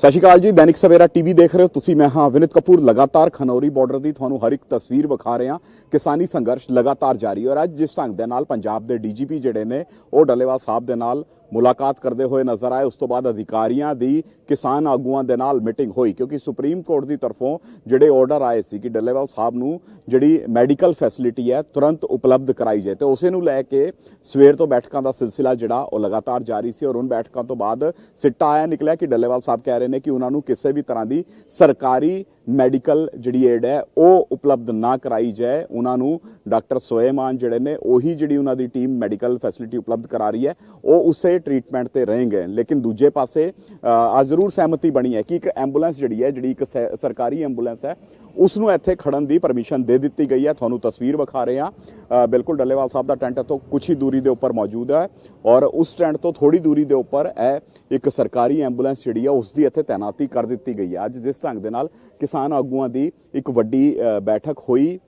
ਸਤਿ ਸ਼੍ਰੀ ਅਕਾਲ ਜੀ, ਦੈਨਿਕ ਸਵੇਰਾ ਟੀਵੀ ਦੇਖ ਰਹੇ ਹੋ ਤੁਸੀਂ, ਮੈਂ ਹਾਂ ਵਿਨਿਤ ਕਪੂਰ। ਲਗਾਤਾਰ ਖਨੌਰੀ ਬਾਰਡਰ ਦੀ ਤੁਹਾਨੂੰ ਹਰ ਇੱਕ ਤਸਵੀਰ ਵਿਖਾ ਰਿਹਾ ਕਿਸਾਨੀ ਸੰਘਰਸ਼ ਲਗਾਤਾਰ ਜਾਰੀ ਔਰ ਅੱਜ ਜਿਸ ਢੰਗ ਦੇ ਨਾਲ ਪੰਜਾਬ ਦੇ ਡੀਜੀਪੀ ਜਿਹੜੇ ਨੇ, ਉਹ ਡੱਲੇਵਾਲ ਸਾਹਿਬ ਦੇ ਨਾਲ ਮੁਲਾਕਾਤ ਕਰਦੇ ਹੋਏ ਨਜ਼ਰ ਆਏ। ਉਸ ਤੋਂ ਬਾਅਦ ਅਧਿਕਾਰੀਆਂ ਦੀ ਕਿਸਾਨ ਆਗੂਆਂ ਦੇ ਨਾਲ ਮੀਟਿੰਗ ਹੋਈ, ਕਿਉਂਕਿ ਸੁਪਰੀਮ ਕੋਰਟ ਦੀ ਤਰਫੋਂ ਜਿਹੜੇ ਆਰਡਰ ਆਏ ਸੀ ਕਿ ਡੱਲੇਵਾਲ ਸਾਹਿਬ ਨੂੰ ਜਿਹੜੀ ਮੈਡੀਕਲ ਫੈਸਿਲਿਟੀ ਹੈ ਤੁਰੰਤ ਉਪਲਬਧ ਕਰਾਈ ਜਾਏ। ਤੇ ਉਸੇ ਨੂੰ ਲੈ ਕੇ ਸਵੇਰ ਤੋਂ ਬੈਠਕਾਂ ਦਾ ਸਿਲਸਿਲਾ ਜਿਹੜਾ, ਉਹ ਲਗਾਤਾਰ ਜਾਰੀ ਸੀ ਔਰ ਉਹਨਾਂ ਬੈਠਕਾਂ ਤੋਂ ਬਾਅਦ ਸਿੱਟਾ ਆਇਆ, ਨਿਕਲਿਆ ਕਿ ਡੱਲੇਵਾਲ ਸਾਹਿਬ ਕਹਿ ਰਹੇ ਨੇ ਕਿ ਉਹਨਾਂ ਨੂੰ ਕਿਸੇ ਵੀ ਤਰ੍ਹਾਂ ਦੀ ਸਰਕਾਰੀ ਮੈਡੀਕਲ ਜਿਹੜੀ ਏਡ ਹੈ, ਉਹ ਉਪਲਬਧ ਨਾ ਕਰਾਈ ਜਾਏ, ਉਹਨਾਂ ਨੂੰ ਡਾਕਟਰ ਸੋਏਮਾਨ ਜਿਹੜੇ ਨੇ, ਉਹੀ ਜਿਹੜੀ ਉਹਨਾਂ ਦੀ ਟੀਮ ਮੈਡੀਕਲ ਫੈਸਿਲਿਟੀ ਉਪਲਬਧ ਕਰਾ ਰਹੀ ਹੈ, ਉਹ ਉਸੇ ਟ੍ਰੀਟਮੈਂਟ ਤੇ ਰਹਿਣਗੇ ਲੇਕਿਨ ਦੂਜੇ ਪਾਸੇ ਆ ਜ਼ਰੂਰ ਸਹਿਮਤੀ ਬਣੀ ਹੈ ਕਿ ਇੱਕ ਐਂਬੂਲੈਂਸ ਜਿਹੜੀ ਹੈ, ਜਿਹੜੀ ਇੱਕ ਸ- ਸਰਕਾਰੀ ਐਂਬੂਲੈਂਸ ਹੈ ਉਸ ਨੂੰ ਇੱਥੇ ਖੜਨ ਦੀ ਪਰਮਿਸ਼ਨ ਦੇ ਦਿੱਤੀ ਗਈ ਹੈ। ਤੁਹਾਨੂੰ ਤਸਵੀਰ ਵਿਖਾ ਰਹੇ ਹਾਂ। ਬਿਲਕੁਲ ਡੱਲੇਵਾਲ ਸਾਹਿਬ ਦਾ ਟੈਂਟ ਤੋਂ ਕੁਝ ਹੀ ਦੂਰੀ ਦੇ ਉੱਪਰ ਮੌਜੂਦ ਹੈ ਔਰ ਉਸ ਟੈਂਟ ਤੋਂ ਥੋੜੀ ਦੂਰੀ ਦੇ ਉੱਪਰ ਇਹ ਇੱਕ ਸਰਕਾਰੀ ਐਂਬੂਲੈਂਸ ਜਿਹੜੀ ਹੈ ਉਸ ਦੀ ਇੱਥੇ ਤਾਇਨਾਤੀ ਕਰ ਦਿੱਤੀ ਗਈ ਹੈ। ਅੱਜ ਜਿਸ ਢੰਗ ਦੇ ਨਾਲ ਕਿਸਾਨ ਕਿਸਾਨ ਆਗੂਆਂ ਦੀ ਇੱਕ ਵੱਡੀ ਬੈਠਕ ਹੋਈ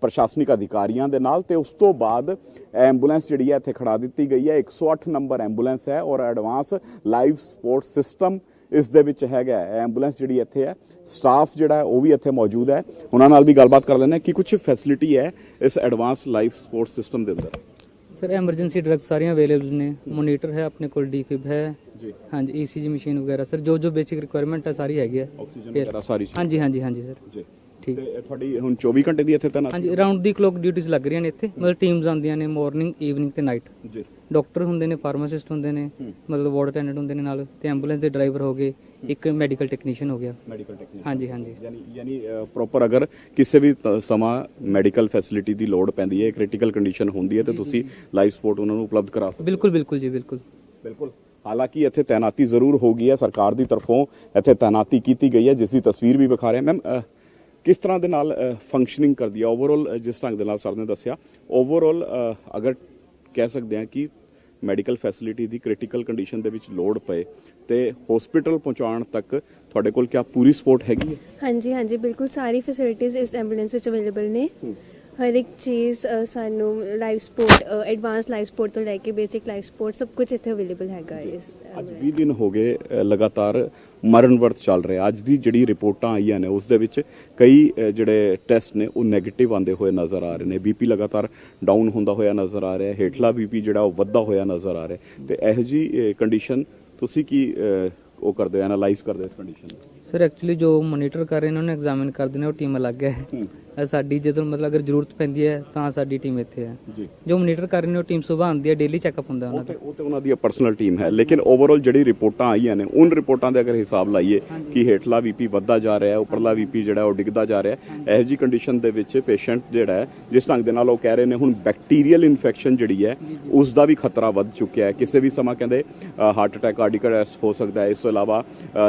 ਪ੍ਰਸ਼ਾਸਨਿਕ ਅਧਿਕਾਰੀਆਂ ਦੇ ਨਾਲ ਤੇ ਉਸ ਤੋਂ ਬਾਅਦ ਐਂਬੂਲੈਂਸ ਜਿਹੜੀ ਹੈ ਇੱਥੇ ਖੜਾ ਦਿੱਤੀ ਗਈ ਹੈ। 108 ਨੰਬਰ ਐਂਬੂਲੈਂਸ ਹੈ ਔਰ ਐਡਵਾਂਸ ਲਾਈਵ ਸਪੋਰਟ ਸਿਸਟਮ ਇਸ ਦੇ ਵਿੱਚ ਹੈਗਾ ਐਂਬੂਲੈਂਸ ਜਿਹੜੀ ਇੱਥੇ ਹੈ, ਸਟਾਫ ਜਿਹੜਾ ਉਹ ਵੀ ਇੱਥੇ ਮੌਜੂਦ ਹੈ। ਉਹਨਾਂ ਨਾਲ ਵੀ ਗੱਲਬਾਤ ਕਰ ਲੈਂਦੇ ਹਾਂ ਕਿ ਕੁਝ ਫੈਸਿਲਿਟੀ ਹੈ ਇਸ ਐਡਵਾਂਸ ਲਾਈਫ ਸਪੋਰਟ ਸਿਸਟਮ ਦੇ ਅੰਦਰ। ਸਰ, ਐਮਰਜੈਂਸੀ ਡਰੱਗ ਸਾਰੀਆਂ ਅਵੇਲੇਬਲ ਨੇ। ਮੋਨੀਟਰ ਹੈ ਆਪਣੇ ਕੋਲ, ਡੀਫਿਬ ਹੈ। ਜੀ। ਹਾਂਜੀ ਈਸੀਜੀ ਮਸ਼ੀਨ ਵਗੈਰਾ ਸਰ ਜੋ ਜੋ ਬੇਸਿਕ ਰਿਕੁਆਇਰਮੈਂਟ ਹੈ ਸਾਰੀ ਹੈਗੀ ਹੈ ਆਕਸੀਜਨ ਫਿਰ- ਵਗੈਰਾ ਸਾਰੀ ਚੀਜ਼। ਹਾਂਜੀ ਹਾਂਜੀ ਹਾਂਜੀ ਸਰ ਜੀ। ਠੀਕ। ਤੇ ਤੁਹਾਡੀ ਹੁਣ 24 ਘੰਟੇ ਦੀ ਇੱਥੇ ਤੈਨਾਤੀ ਹਾਂਜੀ ਰਾਉਂਡ ਦੀ ਕਲੋਕ ਡਿਊਟੀਆਂ ਲੱਗ ਰਹੀਆਂ ਨੇ ਇੱਥੇ। ਮਤਲਬ ਟੀਮਸ ਆਉਂਦੀਆਂ ਨੇ ਮਾਰਨਿੰਗ ਈਵਨਿੰਗ ਤੇ ਨਾਈਟ ਜੀ। ਡਾਕਟਰ ਹੁੰਦੇ ਨੇ ਫਾਰਮਾਸਿਸਟ ਹੁੰਦੇ ਨੇ ਮਤਲਬ ਵਾਰਡ ਅਟੈਂਡੈਂਟ ਹੁੰਦੇ ਨੇ ਨਾਲ ਤੇ ਐਂਬੂਲੈਂਸ ਦੇ ਡਰਾਈਵਰ ਹੋ ਗਏ ਇੱਕ ਮੈਡੀਕਲ ਟੈਕਨੀਸ਼ੀਅਨ ਹੋ ਗਿਆ। ਮੈਡੀਕਲ ਟੈਕਨੀਕ ਹਾਂਜੀ ਹਾਂਜੀ। ਯਾਨੀ ਯਾਨੀ ਪ੍ਰੋਪਰ ਅਗਰ ਕਿਸੇ ਵੀ ਤ- ਸਮਾਂ ਮੈਡੀਕਲ ਫੈਸਿਲਿਟੀ ਦੀ ਲੋੜ ਪੈਂਦੀ ਹੈ ਕ੍ਰਿਟੀਕਲ ਕੰਡੀਸ਼ਨ ਹੁੰਦੀ ਹੈ ਤੇ ਤੁਸੀਂ ਲਾਈਫ ਸਪੋਰਟ ਉਹਨਾਂ ਨੂੰ ਉਪਲਬਧ ਕਰਾ ਸਕਦੇ ਬਿਲਕੁਲ ਬਿਲਕੁਲ ਜੀ ਬਿਲਕੁਲ। ਬਿਲਕੁਲ। ਹਾਲਾਂਕਿ ਇੱਥੇ ਤਾਇਨਾਤੀ ਜ਼ਰੂਰ ਹੋ ਗਈ ਹੈ ਸਰਕਾਰ ਦੀ ਤਰਫੋਂ ਇੱਥੇ ਤਾਇਨਾਤੀ ਕੀਤੀ ਗਈ ਹੈ ਜਿਸ ਦੀ ਤਸਵੀਰ ਵੀ ਵਿਖਾ ਰਹੇ ਮੈਮ ਕਿਸ ਤਰ੍ਹਾਂ ਦੇ ਨਾਲ ਫੰਕਸ਼ਨਿੰਗ ਕਰਦੀ ਹੈ? ਓਵਰਆਲ ਜਿਸ ਢੰਗ ਦੇ ਨਾਲ ਸਰ ਨੇ ਦੱਸਿਆ ਓਵਰਆਲ ਅਗਰ ਕਹਿ ਸਕਦੇ ਹਾਂ ਕਿ ਮੈਡੀਕਲ ਫੈਸਿਲਿਟੀ ਦੀ ਕ੍ਰਿਟੀਕਲ ਕੰਡੀਸ਼ਨ ਦੇ ਵਿੱਚ ਲੋੜ ਪਏ ਤੇ ਹਸਪੀਟਲ ਪਹੁੰਚਾਉਣ ਤੱਕ ਤੁਹਾਡੇ ਕੋਲ ਕਿਆ ਪੂਰੀ ਸਪੋਰਟ ਹੈਗੀ ਹੈ? ਹਾਂਜੀ ਹਾਂਜੀ ਬਿਲਕੁਲ ਸਾਰੀ ਫੈਸਿਲਿਟੀਆਂ ਇਸ ਐਂਬੂਲੈਂਸ ਵਿੱਚ ਅਵੇਲੇਬਲ ਨੇ। ਹਰ ਇੱਕ ਚੀਜ਼ ਸਾਨੂੰ life support advance life support ਤੋਂ ਲੈ ਕੇ ਬੇਸਿਕ ਲਾਈਫ ਸਪੋਰਟ ਸਭ ਕੁਝ ਇੱਥੇ ਅਵੇਲੇਬਲ ਹੈਗਾ ਇਸ ਅੱਜ 20 ਦਿਨ ਹੋ ਗਏ ਲਗਾਤਾਰ ਮਰਨ ਵਰਤ ਚੱਲ ਰਿਹਾ। ਅੱਜ ਦੀ ਜਿਹੜੀ ਰਿਪੋਰਟਾਂ ਆਈਆਂ ਨੇ ਉਸ ਦੇ ਵਿੱਚ ਕਈ ਜਿਹੜੇ ਟੈਸਟ ਨੇ ਉਹ 네ਗੇਟਿਵ ਆਉਂਦੇ ਹੋਏ ਨਜ਼ਰ ਆ ਰਹੇ ਨੇ। ਬੀਪੀ ਲਗਾਤਾਰ ਡਾਊਨ ਹੁੰਦਾ ਹੋਇਆ ਨਜ਼ਰ ਆ ਰਿਹਾ ਹੇਠਲਾ ਬੀਪੀ ਜਿਹੜਾ ਉਹ ਵੱਧਦਾ ਹੋਇਆ ਨਜ਼ਰ ਆ ਰਿਹਾ। ਤੇ ਇਹੋ ਜੀ ਕੰਡੀਸ਼ਨ ਤੁਸੀਂ ਕੀ ਉਹ ਕਰਦੇ ਐਨਾਲਾਈਜ਼ ਕਰਦੇ ਇਸ ਕੰਡੀਸ਼ਨ ਨੂੰ? ਸਰ ਐਕਚੁਅਲੀ ਜੋ ਮੋਨੀਟਰ ਕਰ ਰਹੇ ਨੇ ਉਹਨੂੰ ਐਗਜ਼ਾਮਿਨ ਕਰਦੇ ਨੇ ਉਹ ਟੀਮ ਅਲੱਗ ਹੈ। ਇਹ ਸਾਡੀ ਜਦੋਂ ਮਤਲਬ ਅਗਰ ਜ਼ਰੂਰਤ ਪੈਂਦੀ ਹੈ ਤਾਂ ਸਾਡੀ ਟੀਮ ਇੱਥੇ ਹੈ। ਜੀ। ਜੋ ਮੋਨੀਟਰ ਕਰ ਰਹੇ ਨੇ ਉਹ ਟੀਮ ਸੁਬਾਹ ਆਉਂਦੀ ਹੈ ਡੇਲੀ ਚੈੱਕਅਪ ਹੁੰਦਾ ਉਹ ਉਹਨਾਂ ਤੇ ਦਾ ਉਹ ਤੇ ਉਹਨਾਂ ਦੀ ਪਰਸਨਲ ਟੀਮ ਹੈ। ਲੇਕਿਨ ਓਵਰਆਲ ਜਿਹੜੀ ਰਿਪੋਰਟਾਂ ਆਈਆਂ ਨੇ ਉਨ ਰਿਪੋਰਟਾਂ ਦੇ ਅਗਰ ਹਿਸਾਬ ਲਾਈਏ ਕਿ ਹੇਠਲਾ ਵੀਪੀ ਵੱਧਦਾ ਜਾ ਰਿਹਾ ਹੈ ਉੱਪਰਲਾ ਵੀਪੀ ਜਿਹੜਾ ਉਹ ਡਿੱਗਦਾ ਜਾ ਰਿਹਾ ਹੈ ਇਹੋ ਜੀ ਕੰਡੀਸ਼ਨ ਦੇ ਵਿੱਚ ਪੇਸ਼ੈਂਟ ਜਿਹੜਾ ਹੈ ਜਿਸ ਢੰਗ ਦੇ ਨਾਲ ਉਹ ਕਹਿ ਰਹੇ ਨੇ ਹੁਣ ਬੈਕਟੀਰੀਅਲ ਇਨਫੈਕਸ਼ਨ ਜਿਹੜੀ ਹੈ ਉਸ ਦਾ ਵੀ ਖਤਰਾ ਵੱਧ ਚੁੱਕਿਆ ਹੈ। ਕਿਸੇ ਵੀ ਸਮਾਂ ਕਹਿੰਦੇ ਹਾਰਟ ਅਟੈਕ ਕਾਰਡਿਕ ਅਰੈਸਟ ਹੋ ਸਕਦਾ ਹੈ। ਇਸ ਤੋਂ ਇਲਾਵਾ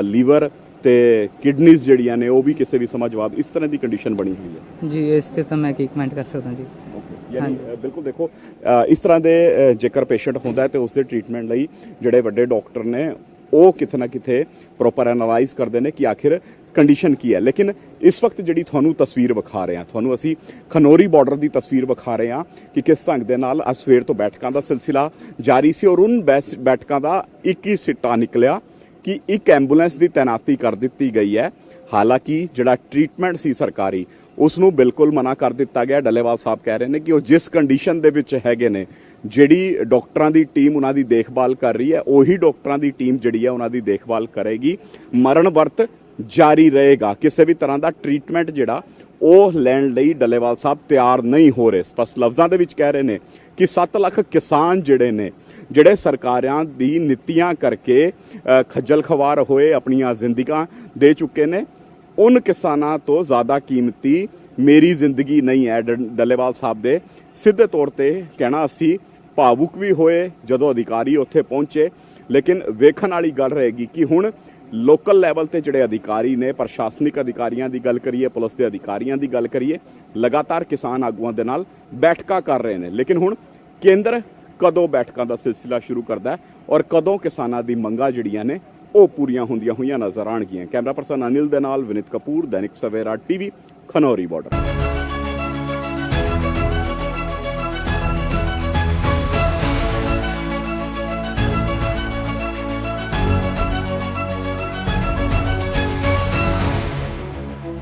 ਲੀਵਰ ਤੇ ਕਿਡਨੀਜ਼ ਜਿਹੜੀਆਂ ਨੇ ਉਹ ਵੀ ਕਿਸੇ ਵੀ ਸਮਾਂ ਜਵਾਬ ਇਸ ਤਰ੍ਹਾਂ ਦੀ ਕੰਡੀਸ਼ਨ ਬਣੀ ਹੋਈ ਹੈ। ਜੀ ਇਸ ਤੇ ਤਾਂ ਮੈਂ ਕੀ ਕਮੈਂਟ ਕਰ ਸਕਦਾ ਜੀ। ਯਾਨੀ ਬਿਲਕੁਲ ਦੇਖੋ ਇਸ ਤਰ੍ਹਾਂ ਦੇ ਜੇਕਰ ਪੇਸ਼ੈਂਟ ਹੁੰਦਾ ਹੈ ਤੇ ਉਸ ਦੇ ਟ੍ਰੀਟਮੈਂਟ ਲਈ ਜਿਹੜੇ ਵੱਡੇ ਡਾਕਟਰ ਨੇ ਉਹ ਕਿਤੇ ਨਾ ਕਿਤੇ ਪ੍ਰੋਪਰ ਐਨਾਲਾਈਜ਼ ਕਰਦੇ ਨੇ ਕਿ ਆਖਿਰ ਕੰਡੀਸ਼ਨ ਕੀ ਹੈ। ਲੇਕਿਨ ਇਸ ਵਕਤ ਜਿਹੜੀ ਤੁਹਾਨੂੰ ਤਸਵੀਰ ਵਿਖਾ ਰਹੇ ਹਾਂ ਤੁਹਾਨੂੰ ਅਸੀਂ ਖਨੋਰੀ ਬਾਰਡਰ ਦੀ ਤਸਵੀਰ ਵਿਖਾ ਰਹੇ ਹਾਂ ਕਿ ਕਿਸ ਢੰਗ ਦੇ ਨਾਲ ਅੱਜ ਸਵੇਰ ਤੋਂ ਬੈਠਕਾਂ ਦਾ ਸਿਲਸਿਲਾ ਜਾਰੀ ਸੀ ਔਰ ਉਨ ਬੈਠਕਾਂ ਦਾ ਇੱਕ ਹੀ ਸਿੱਟਾ ਨਿਕਲਿਆ ਕਿ ਇੱਕ ਐਂਬੂਲੈਂਸ ਦੀ ਤਾਇਨਾਤੀ ਕਰ ਦਿੱਤੀ ਗਈ ਹੈ। ਹਾਲਾਂਕਿ ਜਿਹੜਾ ਟ੍ਰੀਟਮੈਂਟ ਸੀ ਸਰਕਾਰੀ ਉਸ ਨੂੰ ਬਿਲਕੁਲ ਮਨਾ ਕਰ ਦਿੱਤਾ ਗਿਆ। ਡੱਲੇਵਾਲ ਸਾਹਿਬ ਕਹਿ ਰਹੇ ਨੇ ਕਿ ਉਹ ਜਿਸ ਕੰਡੀਸ਼ਨ ਦੇ ਵਿੱਚ ਹੈਗੇ ਨੇ, ਜਿਹੜੀ ਡਾਕਟਰਾਂ ਦੀ ਟੀਮ ਉਹਨਾਂ ਦੀ ਦੇਖਭਾਲ ਕਰ ਰਹੀ ਹੈ, ਉਹੀ ਡਾਕਟਰਾਂ ਦੀ ਟੀਮ ਜਿਹੜੀ ਹੈ ਉਹਨਾਂ ਦੀ ਦੇਖਭਾਲ ਕਰੇਗੀ। ਮਰਨ ਵਰਤ ਜਾਰੀ ਰਹੇਗਾ। ਕਿਸੇ ਵੀ ਤਰ੍ਹਾਂ ਦਾ ਟ੍ਰੀਟਮੈਂਟ ਜਿਹੜਾ, ਉਹ ਲੈਣ ਲਈ ਡੱਲੇਵਾਲ ਸਾਹਿਬ ਤਿਆਰ ਨਹੀਂ ਹੋ ਰਹੇ। ਸਪਸ਼ਟ ਲਫ਼ਜ਼ਾਂ ਦੇ ਵਿੱਚ ਕਹਿ ਰਹੇ ਨੇ ਕਿ 7 ਲੱਖ ਕਿਸਾਨ ਜਿਹੜੇ ਨੇ ਜਿਹੜੇ ਸਰਕਾਰਾਂ ਦੀ ਨੀਤੀਆਂ ਕਰਕੇ ਖੱਜਲ ਖਵਾਰ ਹੋਏ ਆਪਣੀਆਂ ਜ਼ਿੰਦਗੀਆਂ ਦੇ ਚੁੱਕੇ ਨੇ, ਉਨ ਕਿਸਾਨਾਂ ਤੋਂ ਜ਼ਿਆਦਾ ਕੀਮਤੀ ਮੇਰੀ ਜ਼ਿੰਦਗੀ ਨਹੀਂ ਹੈ ਡੱਲੇਵਾਲ ਸਾਹਿਬ ਦੇ। ਸਿੱਧੇ ਤੌਰ ਤੇ ਕਹਿਣਾ ਅਸੀਂ ਭਾਵੁਕ ਵੀ ਹੋਏ, ਜਦੋਂ ਅਧਿਕਾਰੀ ਉੱਥੇ ਪਹੁੰਚੇ। ਲੇਕਿਨ ਵੇਖਣ ਵਾਲੀ ਗੱਲ ਰਹੇਗੀ ਕਿ ਹੁਣ ਲੋਕਲ ਲੈਵਲ ਤੇ ਜਿਹੜੇ ਅਧਿਕਾਰੀ ਨੇ, ਪ੍ਰਸ਼ਾਸਨਿਕ ਅਧਿਕਾਰੀਆਂ ਦੀ ਗੱਲ ਕਰੀਏ, ਪੁਲਿਸ ਦੇ ਅਧਿਕਾਰੀਆਂ ਦੀ ਗੱਲ ਕਰੀਏ, ਲਗਾਤਾਰ ਕਿਸਾਨ ਆਗੂਆਂ ਦੇ ਨਾਲ ਬੈਠਕਾਂ ਕਰ ਰਹੇ ਨੇ। ਲੇਕਿਨ ਹੁਣ ਕੇਂਦਰ ਕਦੋਂ ਬੈਠਕਾਂ ਦਾ ਸਿਲਸਿਲਾ ਸ਼ੁਰੂ ਕਰਦਾ ਔਰ ਕਦੋਂ ਕਿਸਾਨਾਂ ਦੀ ਮੰਗਾਂ ਜਿਹੜੀਆਂ ਨੇ ਉਹ ਪੂਰੀਆਂ ਹੁੰਦੀਆਂ ਹੋਈਆਂ ਨਜ਼ਰ ਆਣਗੀਆਂ ਕੈਮਰਾ ਪਰਸਨ ਅਨਿਲ ਦੇ ਨਾਲ ਵਿਨਿਤ ਕਪੂਰ, ਦੈਨਿਕ ਸਵੇਰਾ ਟੀਵੀ, ਖਨੌਰੀ ਬਾਰਡਰ।